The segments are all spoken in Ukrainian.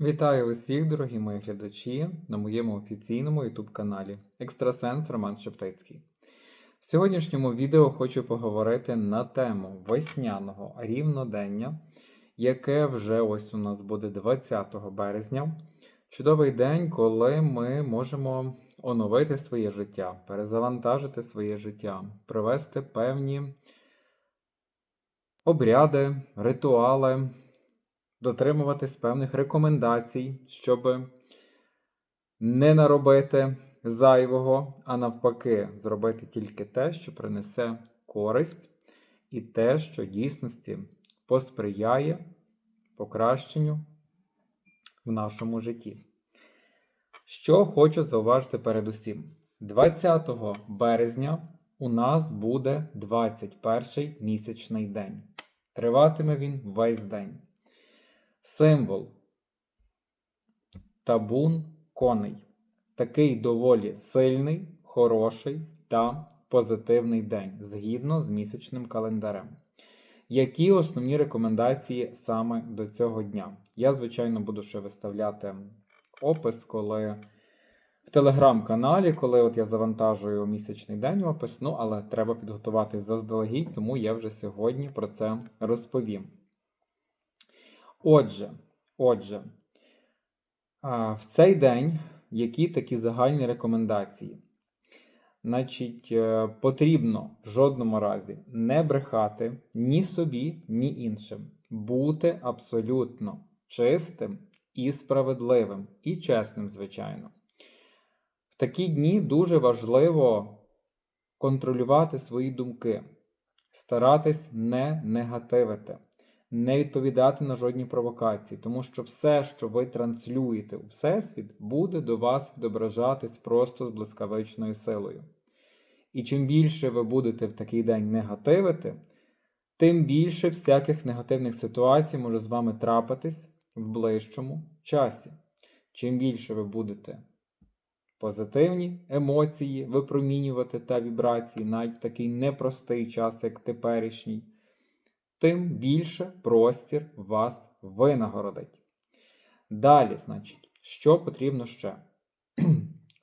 Вітаю усіх, дорогі мої глядачі, на моєму офіційному YouTube каналі Екстрасенс Роман Шептицький. В сьогоднішньому відео хочу поговорити на тему весняного рівнодення, яке вже ось у нас буде 20 березня. Чудовий день, коли ми можемо оновити своє життя, перезавантажити своє життя, провести певні обряди, ритуали дотримуватись певних рекомендацій, щоб не наробити зайвого, а навпаки, зробити тільки те, що принесе користь, і те, що дійсності посприяє покращенню в нашому житті. Що хочу зауважити передусім. 20 березня у нас буде 21 місячний день. Триватиме він весь день. Символ табун коней. Такий доволі сильний, хороший та позитивний день згідно з місячним календарем. Які основні рекомендації саме до цього дня? Я, звичайно, буду ще виставляти опис, коли в телеграм-каналі, коли от я завантажую місячний день опис, ну але треба підготуватись заздалегідь, тому я вже сьогодні про це розповім. Отже, отже, в цей день які такі загальні рекомендації? Значить, е, потрібно в жодному разі не брехати ні собі, ні іншим. Бути абсолютно чистим і справедливим, і чесним, звичайно. В такі дні дуже важливо контролювати свої думки, старатись не негативити не відповідати на жодні провокації, тому що все, що ви транслюєте у Всесвіт, буде до вас відображатись просто з блискавичною силою. І чим більше ви будете в такий день негативити, тим більше всяких негативних ситуацій може з вами трапитись в ближчому часі. Чим більше ви будете позитивні емоції випромінювати та вібрації навіть в такий непростий час, як теперішній, тим більше простір вас винагородить. Далі, значить, що потрібно ще?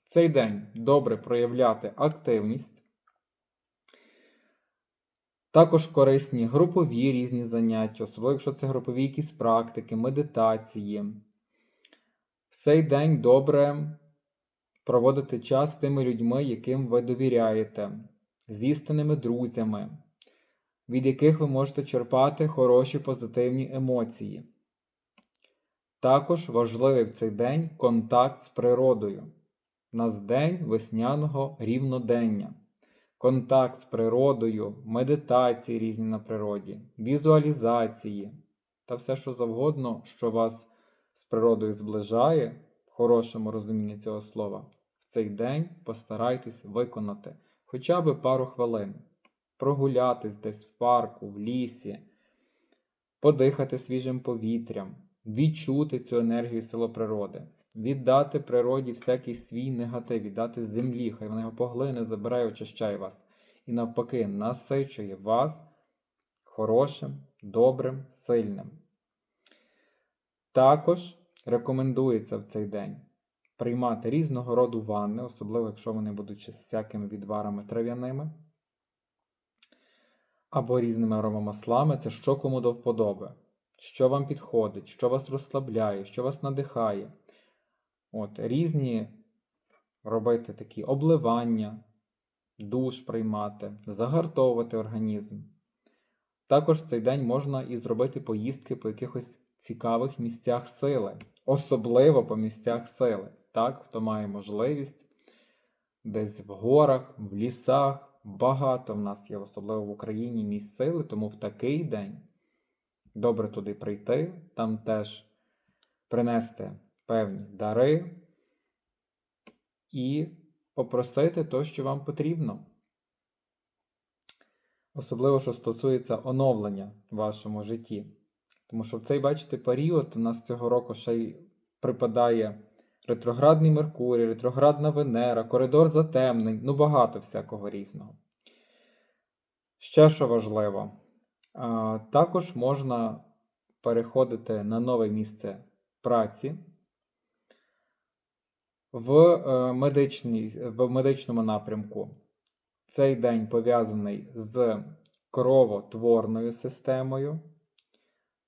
Цей день добре проявляти активність. Також корисні групові різні заняття, особливо якщо це групові якісь практики, медитації. В цей день добре проводити час з тими людьми, яким ви довіряєте, з істинними друзями від яких ви можете черпати хороші позитивні емоції. Також важливий в цей день контакт з природою. Нас день весняного рівнодення. Контакт з природою, медитації різні на природі, візуалізації та все, що завгодно, що вас з природою зближає, в хорошому розумінні цього слова, в цей день постарайтесь виконати хоча б пару хвилин прогулятись десь в парку, в лісі, подихати свіжим повітрям, відчути цю енергію силу природи, віддати природі всякий свій негатив, віддати землі, хай вона його поглине, забирає, очищає вас. І навпаки, насичує вас хорошим, добрим, сильним. Також рекомендується в цей день приймати різного роду ванни, особливо якщо вони будуть з всякими відварами трав'яними або різними аромамаслами це що кому до вподоби, що вам підходить, що вас розслабляє, що вас надихає. От, Різні робити такі обливання, душ приймати, загартовувати організм. Також в цей день можна і зробити поїздки по якихось цікавих місцях сили, особливо по місцях сили. Так, хто має можливість десь в горах, в лісах. Багато в нас є, особливо в Україні, місць сили, тому в такий день добре туди прийти, там теж принести певні дари і попросити то, що вам потрібно. Особливо, що стосується оновлення в вашому житті. Тому що в цей, бачите, період у нас цього року ще й припадає ретроградний Меркурій, ретроградна Венера, коридор затемнень, ну багато всякого різного. Ще що важливо, також можна переходити на нове місце праці в, е, медичній, в медичному напрямку. Цей день пов'язаний з кровотворною системою,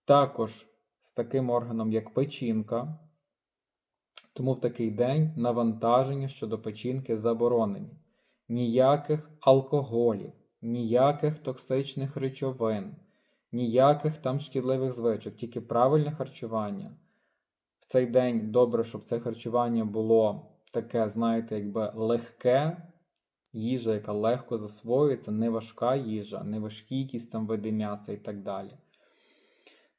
також з таким органом, як печінка. Тому в такий день навантаження щодо печінки заборонені. Ніяких алкоголів, ніяких токсичних речовин, ніяких там шкідливих звичок, тільки правильне харчування. В цей день добре, щоб це харчування було таке, знаєте, якби легке, їжа, яка легко засвоюється, не важка їжа, не важкі якісь там види м'яса і так далі.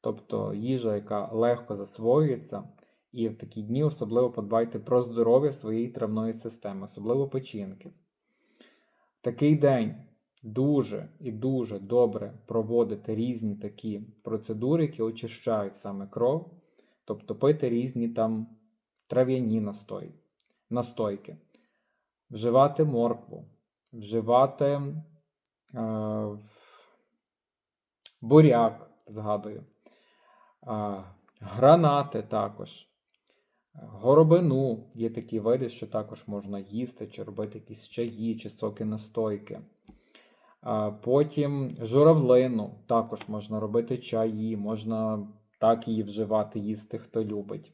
Тобто їжа, яка легко засвоюється, і в такі дні особливо подбайте про здоров'я своєї травної системи, особливо печінки. Такий день дуже і дуже добре проводити різні такі процедури, які очищають саме кров, тобто пити різні там трав'яні настой, настойки, вживати моркву, вживати е, буряк, згадую, е, гранати також. Горобину є такі види, що також можна їсти, чи робити якісь чаї, чи соки настойки. Потім журавлину також можна робити чаї, можна так її вживати, їсти, хто любить.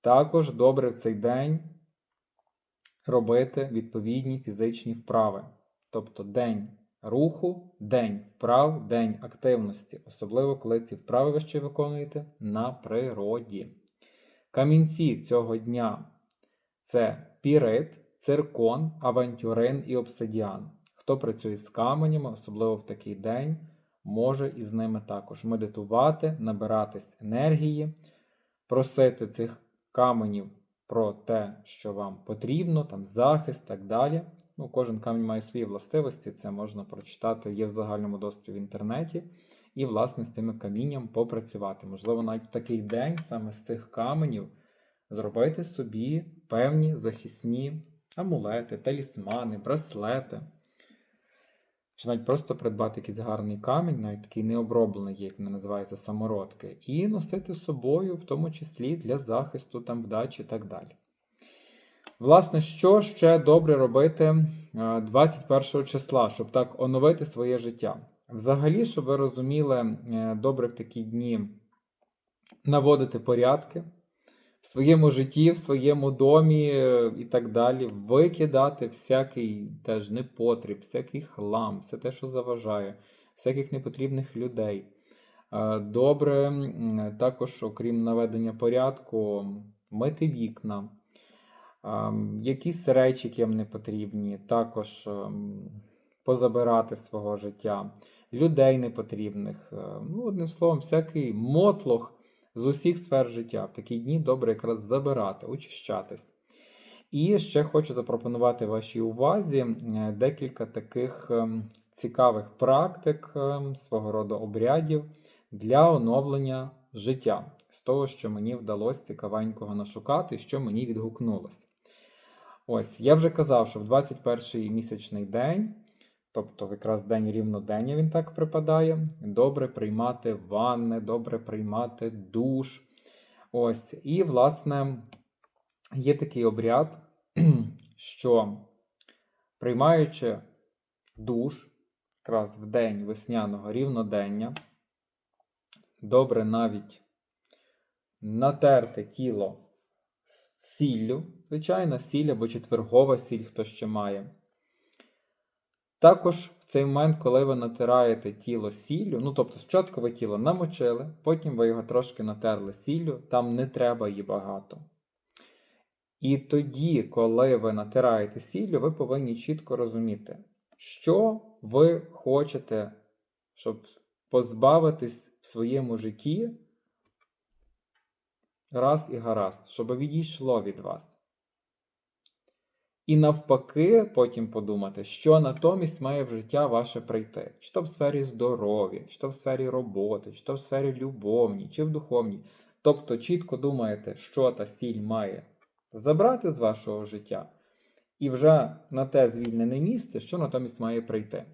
Також добре в цей день робити відповідні фізичні вправи. Тобто день руху, день вправ, день активності, особливо коли ці вправи ви ще виконуєте на природі. Камінці цього дня це пірит, циркон, авантюрин і обсидіан. Хто працює з каменями, особливо в такий день, може із ними також медитувати, набиратись енергії, просити цих каменів про те, що вам потрібно, там захист так далі. Ну, Кожен камінь має свої властивості, це можна прочитати, є в загальному доступі в інтернеті. І, власне, з тими камінням попрацювати. Можливо, навіть в такий день саме з цих каменів зробити собі певні захисні амулети, талісмани, браслети. Чи навіть просто придбати якийсь гарний камінь, навіть такий необроблений, як він називається, самородки, і носити з собою, в тому числі для захисту, там, вдачі і так далі. Власне, що ще добре робити 21 числа, щоб так оновити своє життя? Взагалі, щоб ви розуміли, е, добре в такі дні наводити порядки в своєму житті, в своєму домі е, і так далі, викидати всякий теж непотріб, всякий хлам, все те, що заважає, всяких непотрібних людей. Е, добре, також, окрім наведення порядку, мити вікна. Якісь речі, які вам не потрібні, також позабирати свого життя людей непотрібних. Е, ну, одним словом, всякий мотлох з усіх сфер життя. В такі дні добре якраз забирати, очищатись. І ще хочу запропонувати вашій увазі е, декілька таких ем, цікавих практик, свого роду обрядів для оновлення життя з того, що мені вдалося цікавенького нашукати, що мені відгукнулося. Ось, я вже казав, що в 21 місячний день Тобто, якраз день рівнодення він так припадає. Добре приймати ванни, добре приймати душ. Ось. І, власне, є такий обряд, що приймаючи душ, якраз в день весняного рівнодення, добре навіть натерти тіло сіллю, звичайно, сіль або четвергова сіль, хто ще має. Також в цей момент, коли ви натираєте тіло сіллю, ну тобто спочатку ви тіло намочили, потім ви його трошки натерли сіллю, там не треба її багато. І тоді, коли ви натираєте сіллю, ви повинні чітко розуміти, що ви хочете, щоб позбавитись в своєму житті раз і гаразд, щоб відійшло від вас. І навпаки, потім подумати, що натомість має в життя ваше прийти, чи то в сфері здоров'я, чи то в сфері роботи, чи то в сфері любовній, чи в духовній. Тобто чітко думаєте, що та сіль має забрати з вашого життя, і вже на те звільнене місце, що натомість має прийти.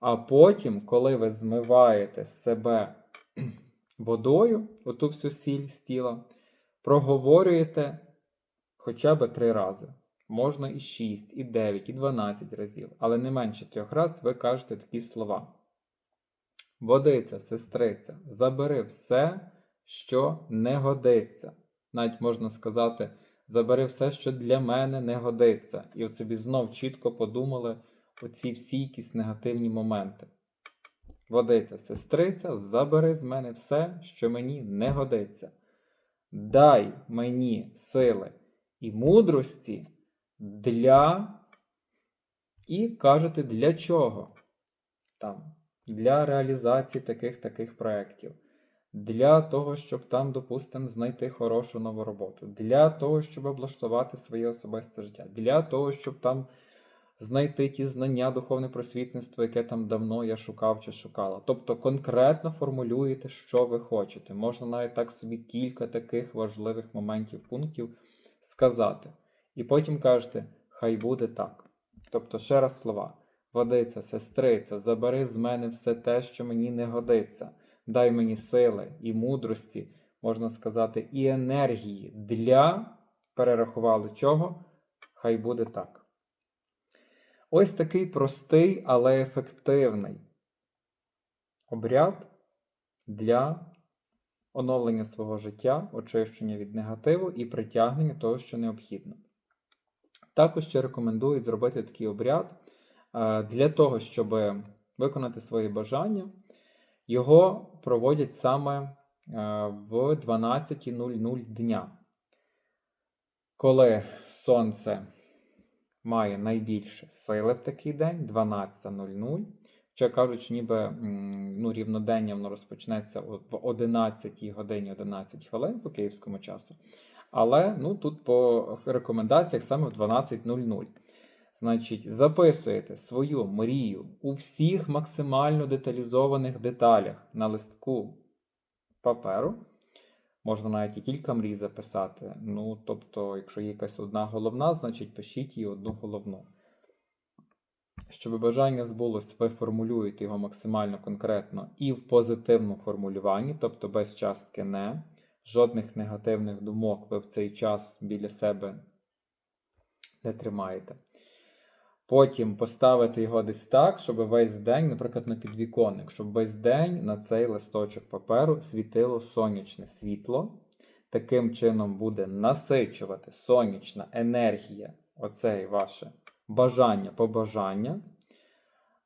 А потім, коли ви змиваєте себе водою, оту всю сіль з тіла, проговорюєте хоча б три рази. Можна і 6, і 9, і 12 разів, але не менше трьох разів ви кажете такі слова. Водиця, сестриця, забери все, що не годиться. Навіть можна сказати, забери все, що для мене не годиться. І от собі знов чітко подумали оці всі якісь негативні моменти. Водиця, сестриця, забери з мене все, що мені не годиться. Дай мені сили і мудрості для. І кажете, для чого? Там, для реалізації таких таких проєктів. Для того, щоб там, допустимо, знайти хорошу нову роботу. Для того, щоб облаштувати своє особисте життя. Для того, щоб там знайти ті знання, духовне просвітництво, яке там давно я шукав чи шукала. Тобто конкретно формулюєте, що ви хочете. Можна навіть так собі кілька таких важливих моментів, пунктів сказати. І потім кажете, хай буде так. Тобто, ще раз слова. Водиця, сестриця, забери з мене все те, що мені не годиться. Дай мені сили і мудрості, можна сказати, і енергії для перерахували чого? Хай буде так. Ось такий простий, але ефективний обряд для оновлення свого життя, очищення від негативу і притягнення того, що необхідно. Також ще рекомендують зробити такий обряд е, для того, щоб виконати свої бажання. Його проводять саме е, в 12.00 дня, коли сонце має найбільше сили в такий день 12.00. Ще кажуть, ніби ну, рівнодення воно розпочнеться в 11 годині 11 хвилин по київському часу. Але ну, тут по рекомендаціях саме в 12.00. Значить, записуєте свою мрію у всіх максимально деталізованих деталях на листку паперу. Можна навіть і кілька мрій записати. Ну, тобто, якщо є якась одна головна, значить пишіть її одну головну. Щоб бажання збулось, ви формулюєте його максимально конкретно і в позитивному формулюванні, тобто без частки не. Жодних негативних думок ви в цей час біля себе не тримаєте. Потім поставити його десь так, щоб весь день, наприклад, на підвіконник, щоб весь день на цей листочок паперу світило сонячне світло. Таким чином буде насичувати сонячна енергія, оце ваше бажання побажання.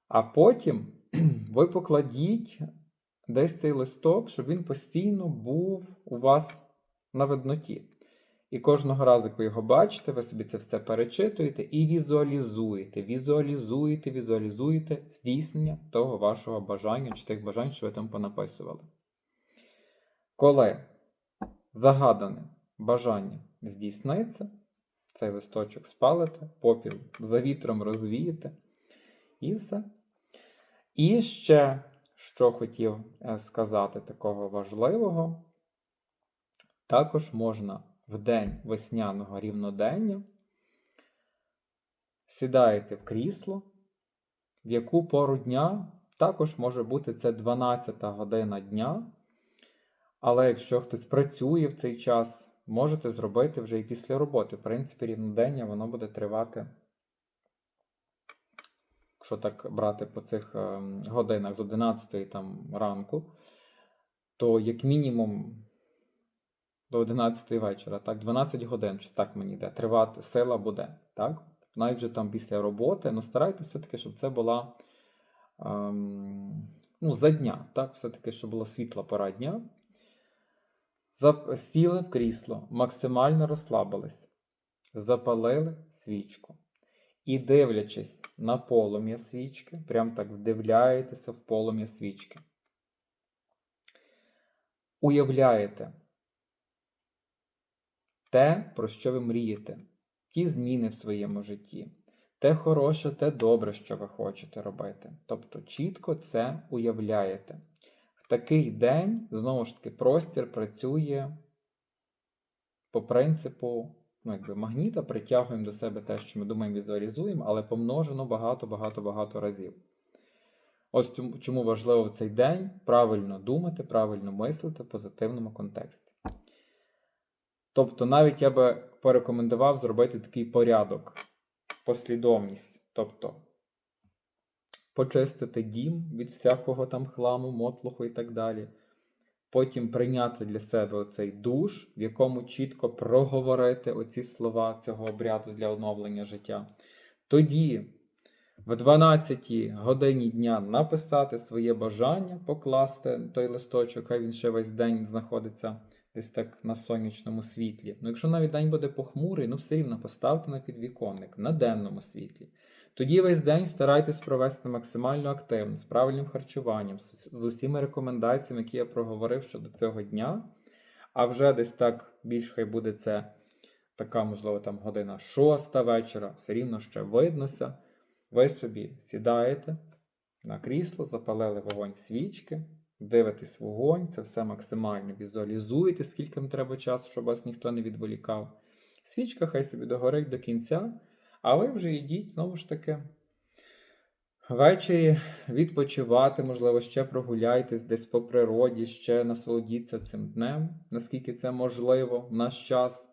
А потім ви покладіть десь цей листок, щоб він постійно був у вас на видноті. І кожного разу, як ви його бачите, ви собі це все перечитуєте і візуалізуєте, візуалізуєте, візуалізуєте здійснення того вашого бажання чи тих бажань, що ви там понаписували. Коли загадане бажання здійсниться, цей листочок спалите, попіл за вітром розвієте, і все. І ще, що хотів е, сказати такого важливого, також можна в день весняного рівнодення сідаєте в крісло, в яку пору дня також може бути це 12 година дня. Але якщо хтось працює в цей час, можете зробити вже і після роботи. В принципі, рівнодення воно буде тривати, якщо так брати по цих ем, годинах з 11 там, ранку, то як мінімум до 11 вечора, так, 12 годин, щось так мені йде, тривати сила буде. так? Навіть вже там після роботи, ну старайтеся все-таки, щоб це була ем, ну, за дня, так, все-таки, щоб була світла пора дня. Сіли в крісло, максимально розслабились, запалили свічку. І дивлячись на полум'я свічки, прям так вдивляєтеся в полум'я свічки. Уявляєте те, про що ви мрієте, ті зміни в своєму житті, те хороше, те добре, що ви хочете робити. Тобто чітко це уявляєте В такий день, знову ж таки, простір працює по принципу ну, якби магніта, притягуємо до себе те, що ми думаємо, візуалізуємо, але помножено багато-багато-багато разів. Ось чому- важливо в цей день правильно думати, правильно мислити в позитивному контексті. Тобто, навіть я би порекомендував зробити такий порядок, послідовність. Тобто, почистити дім від всякого там хламу, мотлуху і так далі. Потім прийняти для себе оцей душ, в якому чітко проговорити оці слова цього обряду для оновлення життя. Тоді в 12 годині дня написати своє бажання, покласти той листочок, хай він ще весь день знаходиться десь так на сонячному світлі. Ну, якщо навіть день буде похмурий, ну все рівно поставте на підвіконник, на денному світлі. Тоді весь день старайтесь провести максимально активно, з правильним харчуванням, з, усіма рекомендаціями, які я проговорив щодо цього дня. А вже десь так більш хай буде це така, можливо, там година шоста вечора, все рівно ще виднося. Ви собі сідаєте на крісло, запалили вогонь свічки, дивитесь вогонь, це все максимально візуалізуєте, скільки вам треба часу, щоб вас ніхто не відволікав. Свічка хай собі догорить до кінця, а ви вже йдіть знову ж таки. Ввечері відпочивати, можливо, ще прогуляйтесь десь по природі, ще насолодіться цим днем, наскільки це можливо в наш час.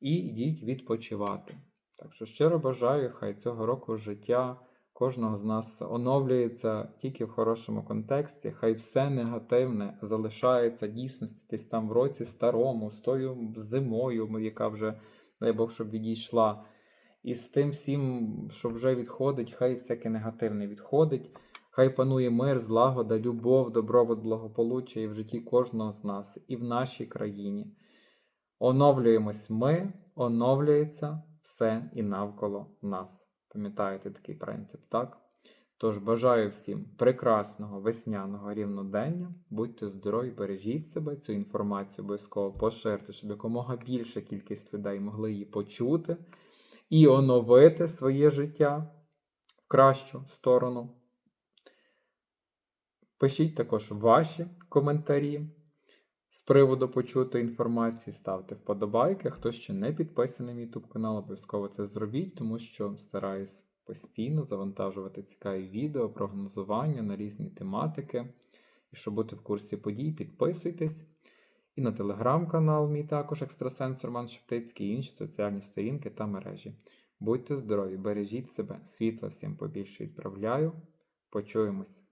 І йдіть відпочивати. Так що щиро бажаю, хай цього року життя кожного з нас оновлюється тільки в хорошому контексті, хай все негативне залишається дійсності десь там в році старому, з тою зимою, яка вже, дай Бог, щоб відійшла. І з тим всім, що вже відходить, хай всяке негативне відходить. Хай панує мир, злагода, любов, добробут, благополуччя і в житті кожного з нас, і в нашій країні. Оновлюємось ми, оновлюється все і навколо нас. Пам'ятаєте такий принцип, так? Тож бажаю всім прекрасного весняного рівнодення. Будьте здорові, бережіть себе, цю інформацію обов'язково поширте, щоб якомога більша кількість людей могли її почути і оновити своє життя в кращу сторону. Пишіть також ваші коментарі з приводу почутої інформації, ставте вподобайки. Хто ще не підписаний на YouTube канал, обов'язково це зробіть, тому що стараюсь постійно завантажувати цікаві відео, прогнозування на різні тематики. І щоб бути в курсі подій, підписуйтесь. І на телеграм-канал мій також екстрасенс Роман Шептицький, і інші соціальні сторінки та мережі. Будьте здорові, бережіть себе, світла всім побільше відправляю. Почуємось.